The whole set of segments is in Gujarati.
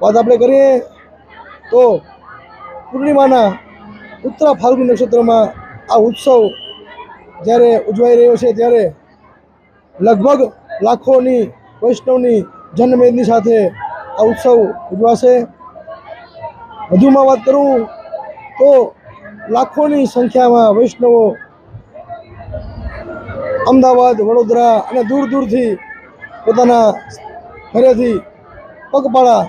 વાત આપણે કરીએ તો પૂર્ણિમાના ઉત્તરા ફાલ્ગુન નક્ષત્રમાં આ ઉત્સવ જ્યારે ઉજવાઈ રહ્યો છે ત્યારે લગભગ લાખોની વૈષ્ણવની જન્મેદની સાથે આ ઉત્સવ ઉજવાશે. વધુમાં વાત કરું તો લાખોની સંખ્યામાં વૈષ્ણવો અમદાવાદ, વડોદરા અને દૂર દૂરથી પોતાના ઘરેથી પગપાળા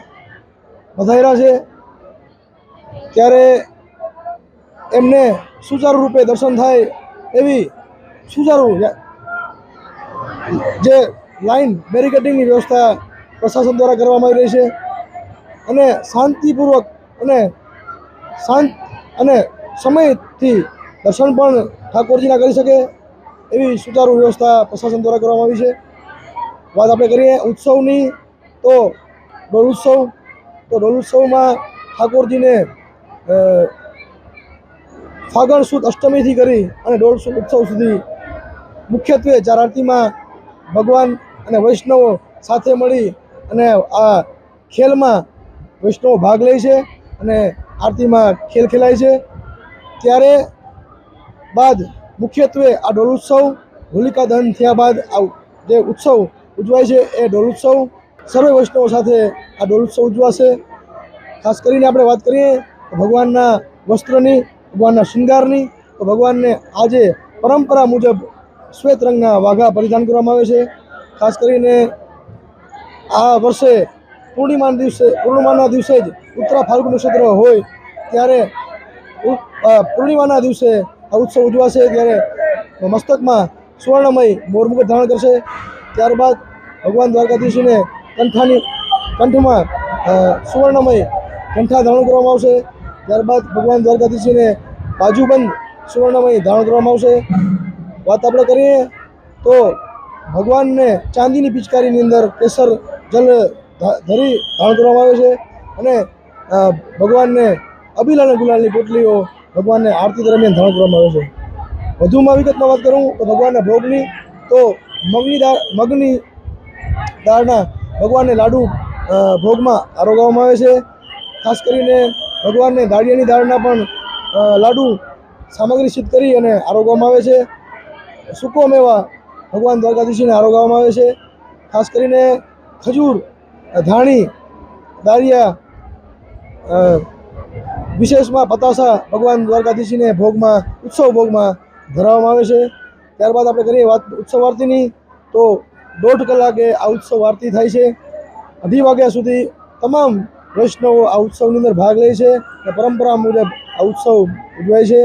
વધાર્યા છે. ત્યારે એમને સુચારુ રૂપે દર્શન થાય એવી સુચારુ જે લાઈન બેરિકેડિંગની વ્યવસ્થા પ્રશાસન દ્વારા કરવામાં આવી રહી છે અને શાંતિપૂર્વક અને શાંત અને સમયથી દર્શન પણ ઠાકોરજીના કરી શકે એવી સુચારુ વ્યવસ્થા પ્રશાસન દ્વારા કરવામાં આવી છે. વાત આપણે કરીએ ઉત્સવની, તો ડોલ ઉત્સવ તો ડોલ ઉત્સવમાં ઠાકોરજીને ફાગણ સુદ અષ્ટમીથી કરી અને સુદ ઉત્સવ સુધી મુખ્યત્વે ચાર આરતીમાં ભગવાન અને વૈષ્ણવો સાથે મળી અને આ ખેલમાં વૈષ્ણવો ભાગ લે છે અને આરતીમાં ખેલ ખેલાય છે. ત્યારે બાદ મુખ્યત્વે આ ડોલ ઉત્સવ હોલિકા દહન થયા બાદ આ જે ઉત્સવ ઉજવાય છે એ ડોલ ઉત્સવ સર્વે વૈષ્ણવો સાથે આ ડોલોત્સવ ઉજવાશે. ખાસ કરીને આપણે વાત કરીએ ભગવાનના વસ્ત્રની, ભગવાનના શૃંગારની, તો ભગવાનને આજે પરંપરા મુજબ શ્વેત રંગના વાઘા પરિધાન કરવામાં આવે છે. ખાસ કરીને આ વર્ષે પૂર્ણિમાના દિવસે પૂર્ણિમાના દિવસે જ ઉત્તરા ફાલ્ગુ નક્ષત્ર હોય ત્યારે પૂર્ણિમાના દિવસે આ ઉત્સવ ઉજવાશે ત્યારે મસ્તકમાં સુવર્ણમય મોરમુખ ધારણ કરશે. ત્યારબાદ ભગવાન દ્વારકાધીશને કંઠાની કંઠમાં સુવર્ણમય કંઠા ધારણ કરવામાં આવશે. ત્યારબાદ ભગવાન દ્વારકાધીશને બાજુબંધ સુવર્ણમય ધારણ કરવામાં આવશે. વાત આપણે કરીએ તો ભગવાનને ચાંદીની પિચકારીની અંદર કેસર જલ ધરી ધારણ કરવામાં આવે છે અને ભગવાનને અબીલ અને ગુલાલની પોટલીઓ ભગવાનને આરતી દરમિયાન ધારણ કરવામાં આવે છે. વધુમાં વિગતમાં વાત કરું તો ભગવાનના ભોગની તો મગની દાળ મગની દાળના ભગવાનને લાડુ ભોગમાં આરોગવામાં આવે છે. ખાસ કરીને ભગવાનને દાળિયાની દાળના પણ લાડુ સામગ્રી સિદ્ધ કરી અને આરોગવામાં આવે છે. સૂકો મેવા ભગવાન દ્વારકાધીશને આરોગવામાં આવે છે. ખાસ કરીને ખજૂર, ધાણી, દાળિયા વિશેષમાં પતાસા ભગવાન દ્વારકાધીશને ભોગમાં, ઉત્સવ ભોગમાં ધરાવવામાં આવે છે. ત્યારબાદ આપણે કરીએ વાત ઉત્સવ આરતીની. તો દોઢ કલાકે આ ઉત્સવ આરતી થાય છે. અઢી વાગ્યા સુધી તમામ વૈષ્ણવો આ ઉત્સવની અંદર ભાગ લે છે અને પરંપરા મુજબ આ ઉત્સવ ઉજવાય છે.